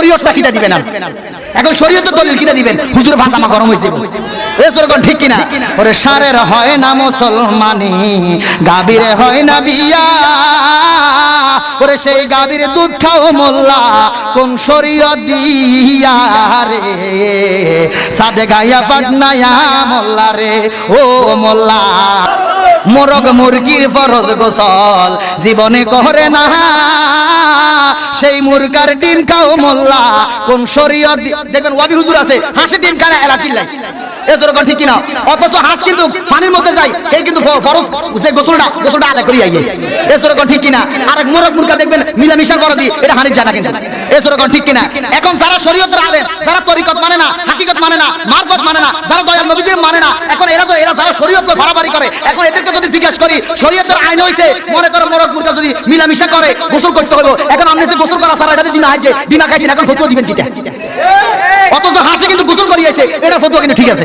শরীয়তটা কিটা দিবেন? এখন শরীয়তের দলিল কিটা দিবেন। হুজুর ভাষামা গরম হয়েছে। ঠিক কিনা? ওরে সারের হয় না মুসলমানি গাবিরে হয় না বিয়া। ওরে সেই গাবির দুধ খাও মোল্লা, কোন শরীয়ত দিয়া রে? সাদে গায়া পাটনায়া মোল্লা রে, ও মোল্লা। মোরগ মুরগির ফরজ গোসল। জীবনে করে না, সেই মুরগার ডিম খাও মোল্লা। কোন শরীয়ত দেখবেন ওয়াবি হুজুর আছে, হাসি ডিম খায় এলা চিল্লাই এ ঠিক কিনা? হাঁস কিন্তু পানির মধ্যে যায়, এই কিন্তু যে গোসলটা গোসলটা ঠিক কিনা? আর এক মোরগ দেখবেন, মিলামিশা করে দি এটা জানা কিন্তু। ঠিক কিনা? এখন যারা শরীয়তের আলেম, যারা তরিকত মানে না, হাকিকত মানে না, মারফত মানে না, যারা দয়াল মানে না, এখন এরা তো এরা যারা বাড়াবাড়ি করে, এখন এদেরকে যদি জিজ্ঞেস করি, শরীয়তের আইন হইছে, মনে করো মোরগ যদি মিলামিশা করে, গোসল করতে এখন আপনি গোসল করা সারা এটা দিনা হাইছে দিনা খাইছেন, এখন ফতুয়া দিবেন কিটা? অথচ হাসি কিন্তু গোসল করিয়েছে এটা ফতুয়া কিন্তু ঠিক আছে।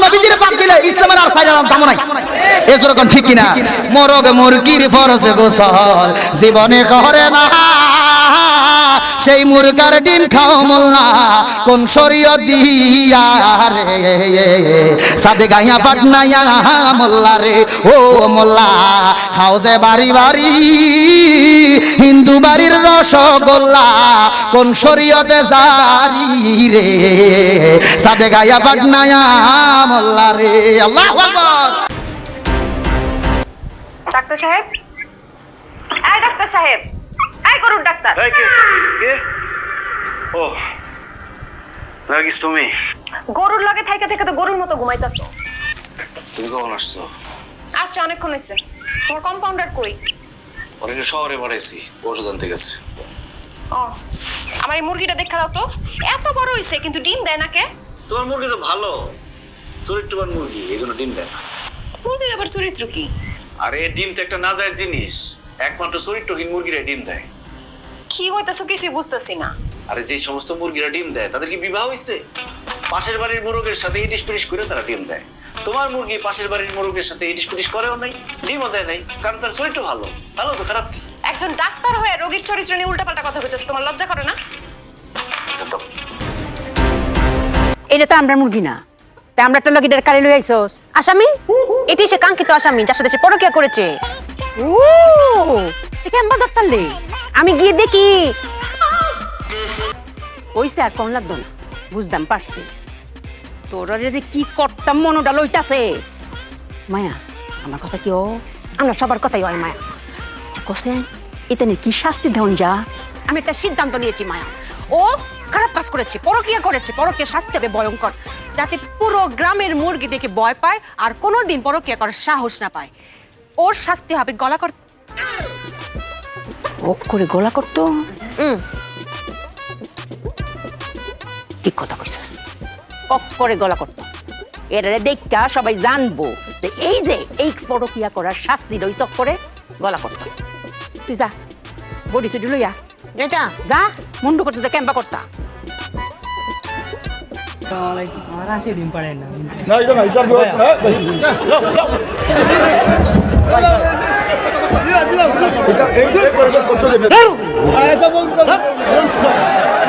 দিলে ইসলামের আর ফায়দা দাম নাই। এসরকম ঠিক কিনা? মোরগ মুরগির ফরজ গোসল জীবনে করে না সেই মুরগার ডিম খাও মোল্লা, কোন শরীয় দিয়া রে? সাদে গাইয়া পাটনাইয়া মোল্লা রে। ও মোল্লা যে বাড়ি বাড়ি, হিন্দু বাড়ির রসগোল্লা, কোন শরীয়তে জারি রে? সাদে গাইয়া পাটনাইয়া মোল্লা রে, আল্লাহ ডাক্তার সাহেব? ডাক্তার সাহেব গরুর ডাক্তার। এই কে? কে? ও রাগিস তুমি? গরুর লগে থাইকা থেকে তো গরুর মতো ঘুমাইতাছো। তুমি কখন আসছো? আসছে অনেকক্ষণ হয়েছে তোমার কম্পাউন্ডার কই? অনেকে শহরে বাড়াইছি ওষুধ আনতে গেছে। ও আমার এই মুরগিটা দেখা দাও তো। এত বড় হইছে কিন্তু ডিম দেয় না কে? তোমার মুরগি তো ভালো। চরিত্রবান মুরগি এই জন্য ডিম দেয় না। মুরগির আবার চরিত্র কি? আর ডিম তো একটা নাযায় জিনিস। একমাত্র চরিত্রহীন মুরগিরা ডিম দেয়। কি হইতাছো কিছু বুঝতেছি না। আরে যে সমস্ত মুরগিরা ডিম দেয় তাদের কি বিবাহ হয়েছে পাশের বাড়ির মুরগের সাথে ইটিস পিটিস করে তারা ডিম দেয়। তোমার মুরগি পাশের বাড়ির মুরগের সাথে ইটিস পিটিস করেও নাই ডিমও দেয় নাই কারণ তার চরিত্র ভালো। ভালো তো খারাপ? একজন ডাক্তার হয়ে রোগীর চরিত্র নিয়ে উল্টাপাল্টা কথা কইতেছো তোমার লজ্জা করে না? এটা তো আমরা মুরগি না। তা আমরা একটা লগিটার কারে লই আইছস। আসামি? এটি সে কাঙ্ক্ষিত আসামি যার সাথে সে পরকিয়া করেছে। ও! এটা কেমন দত্তালে আমি গিয়ে দেখি। ওইসে আর কোন লাগতো না বুঝতাম পারছি। তোরা যে কি করতাম মনোটা লইতাছে মায়া, আমার কথা কি ও? আমরা সবার কথাই হয়, মায়া। কোসে এটা নিয়ে কি শাস্তি দেন যা? আমি একটা সিদ্ধান্ত নিয়েছি, মায়া। ও খারাপ কাজ করেছে, পরকিয়া করেছে। পরকিয়া শাস্তি হবে ভয়ঙ্কর। যাতে পুরো গ্রামের মুরগি দেখে ভয় পায় আর কোনোদিন পরকিয়া করার সাহস না পায়। ওর শাস্তি হবে গলা কর ও করে গোলা করতো? উম, ঠিক কথা কইছ করে গলা করতো। এটারে দেখা সবাই জানব। যে এই যে এই পরকিয়া করার শাস্তি রই করে গলা করতো। তুই যা বডি চুটি লইয়া। এটা যা মুন্ডু করতে ক্যাম্পা করতা। আমার আসে ডিম পারে না এটা এই